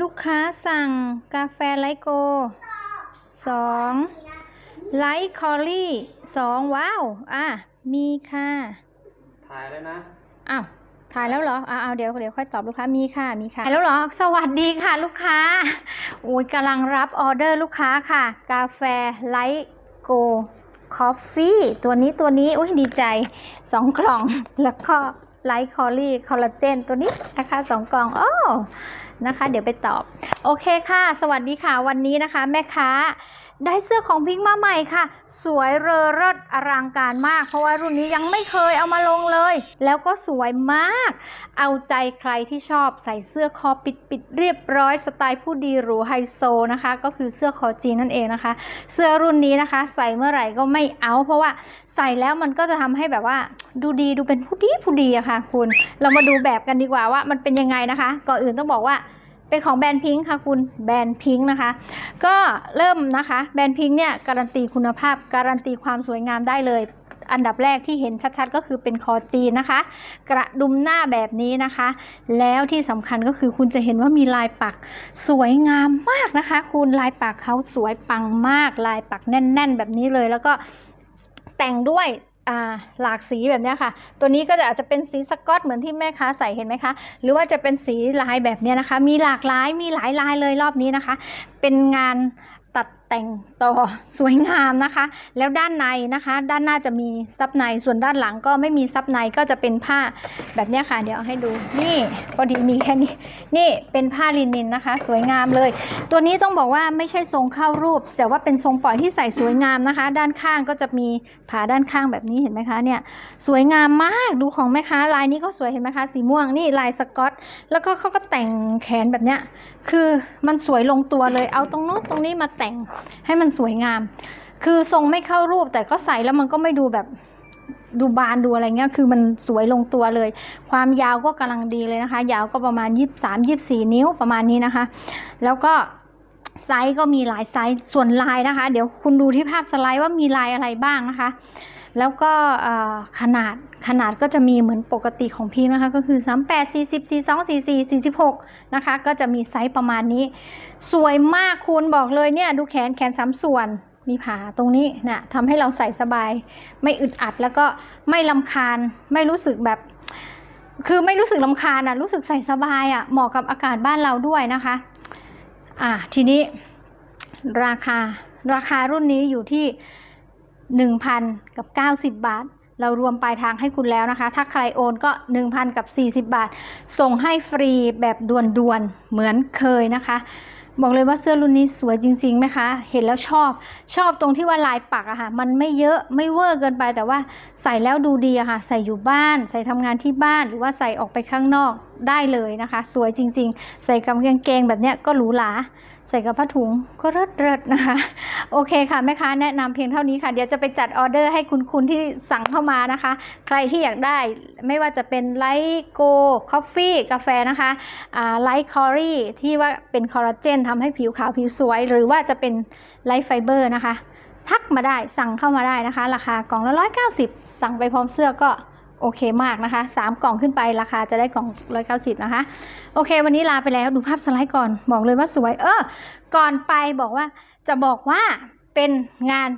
ลูกค้าสั่งกาแฟไลโกสองไลท์คอรี่สองว้าว อะ มีค่ะ ถ่ายแล้วนะ อ้าว ถ่ายแล้วเหรออ้าวเดี๋ยวเดี๋ยวค่อยตอบลูกค้า มีค่ะ มีค่ะ ถ่ายแล้วเหรอ สวัสดีค่ะ ลูกค้าโอ้ยกำลังรับออเดอร์ลูกค้าค่ะ กาแฟไลท์โกคอฟฟี่ตัวนี้ตัวนี้ อุ้ยดีใจสองกล่อง แล้วก็ไลท์คอรี่คอลลาเจนตัวนี้นะคะสองกล่อง โอ้ นะคะ เดี๋ยวไปตอบ โอเคค่ะ สวัสดีค่ะ วันนี้นะคะ แม่ค้า ได้เสื้อของพิงค์มาใหม่ค่ะ สวยเรอเรศอลังการมาก เพราะว่ารุ่นนี้ยังไม่เคยเอามาลงเลย แล้วก็สวยมาก เอาใจใครที่ชอบใส่เสื้อคอปิดปิดเรียบร้อยสไตล์ผู้ดีหรูไฮโซนะคะ ก็คือเสื้อคอจีนนั่นเองนะคะ เสื้อรุ่นนี้นะคะ ใส่เมื่อไหร่ก็ไม่เอา เพราะว่าใส่แล้วมันก็จะทำให้แบบว่าดูดีดูเป็นผู้ดีผู้ดีอะค่ะ คุณ เรามาดูแบบกันดีกว่าว่ามันเป็นยังไงนะคะ ก่อนอื่นต้องบอกว่า เป็นของแบรนด์พิงค์ค่ะคุณแบรนด์พิงค์นะคะ ก็เริ่มนะคะแบรนด์พิงค์เนี่ยการันตีคุณภาพ การันตีความสวยงามได้เลยอันดับแรกที่เห็นชัดๆ ก็คือเป็นคอจีนนะคะ กระดุมหน้าแบบนี้นะคะ แล้วที่สำคัญก็คือคุณจะเห็นว่ามีลายปักสวยงามมากนะคะ คุณลายปักเขาสวยปังมาก ลายปักแน่น ๆ แบบนี้เลยแล้วก็แต่งด้วย หลากสีแบบนี้ค่ะ ตัวนี้ก็จะอาจจะเป็นสีสกอตเหมือนที่แม่ค้าใส่เห็นไหมคะ หรือว่าจะเป็นสีลายแบบนี้นะคะ มีหลากหลาย มีหลายลายเลยรอบนี้นะคะ เป็นงาน แต่งต่อสวยงามนะคะ แล้วด้านในนะคะ ด้านหน้าจะมีซับในส่วนด้านหลังก็ไม่มีซับในก็จะเป็นผ้าแบบนี้ค่ะ เดี๋ยวให้ดูนี่พอดีมีแค่นี้ นี่เป็นผ้าลินินนะคะ สวยงามเลย ตัวนี้ต้องบอกว่าไม่ใช่ทรงเข้ารูป แต่ว่าเป็นทรงปล่อยที่ใส่สวยงามนะคะ ด้านข้างก็จะมีผาด้านข้างแบบนี้เห็นไหมคะเนี่ยสวยงามมากดูของแม่ค้าลายนี้ก็สวยเห็นไหมคะสีม่วงนี่ลายสกอต แล้วก็เขาก็แต่งแขนแบบเนี้ยคือมันสวยลงตัวเลยเอาตรงโน้นตรงนี้มาแต่งให้มันสวยงาม คือทรงไม่เข้ารูปแต่ก็ใส่แล้วมันก็ไม่ดูแบบดูบานดูอะไรเงี้ย คือมันสวยลงตัวเลย ความยาวก็กำลังดีเลยนะคะ ยาวก็ประมาณ 23 24 นิ้วประมาณนี้นะคะ แล้วก็ไซส์ก็มีหลายไซส์ ส่วนลายนะคะ เดี๋ยวคุณดูที่ภาพสไลด์ว่ามีลายอะไรบ้างนะคะ แล้วก็ขนาดขนาดก็จะมีเหมือนปกติของพี่นะคะ ก็คือ 38 40 42 44 46 นะคะ ก็จะมีไซส์ประมาณนี้ สวยมากคุณบอกเลยเนี่ย ดูแขนแขนสามส่วนมีผาตรงนี้นะทำให้เราใส่สบาย ไม่อึดอัดแล้วก็ไม่ลำคาญไม่รู้สึกแบบ คือไม่รู้สึกลำคาญอะรู้สึกใส่สบายอะเหมาะกับอากาศบ้านเราด้วยนะคะ อะทีนี้ราคาราคารุ่นนี้อยู่ที่ 1,000 กับ 90 บาท เรารวมปลายทางให้คุณแล้วนะคะ ถ้าใครโอนก็ 1,000 กับ 40 บาท ส่งให้ฟรีแบบด่วนๆ เหมือนเคยนะคะบอกเลยว่าเสื้อรุ่นนี้สวยจริงๆไหมคะ เห็นแล้วชอบ ชอบตรงที่ว่าลายปักอะค่ะ มันไม่เยอะไม่เวอร์เกินไป แต่ว่าใส่แล้วดูดีอะค่ะ ใส่อยู่บ้าน ใส่ทำงานที่บ้าน หรือว่าใส่ออกไปข้างนอก ได้เลยนะคะ สวยจริง ๆ ใส่กับกางเกงแบบเนี้ยก็หรูหราใส่กับผ้าถุงก็เลิศเลิศนะคะ โอเคค่ะแม่ค้าแนะนำเพียงเท่านี้ค่ะ เดี๋ยวจะไปจัดออเดอร์ให้คุณคุณที่สั่งเข้ามานะคะ ใครที่อยากได้ไม่ว่าจะเป็นไลท์โกคอฟฟี่กาแฟนะคะไลท์คอรี่ที่ว่าเป็นคอลลาเจนทำให้ผิวขาวผิวสวย หรือว่าจะเป็นไลท์ไฟเบอร์นะคะ ทักมาได้สั่งเข้ามาได้นะคะ ราคากล่องละ190 สั่งไปพร้อมเสื้อก็ โอเคมากนะคะสามกล่องขึ้นไปราคาจะได้กล่อง 190 นะคะ โอเค วันนี้ลาไปแล้วดูภาพสไลด์ก่อนบอกเลยว่าสวย เออ ก่อนไปบอกว่าจะบอกว่าเป็นงาน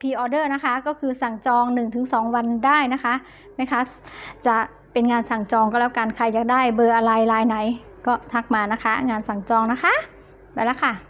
พ r ออเดอร์นะคะ ก็คือสั่งจอง 1-2 วันได้นะคะนะคะจะเป็นงานสั่งจองก็แล้วกันใครอยากได้เบอร์อะไรลายไหน ก็ทักมานะคะ งานสั่งจองนะคะ ไปแล้วค่ะ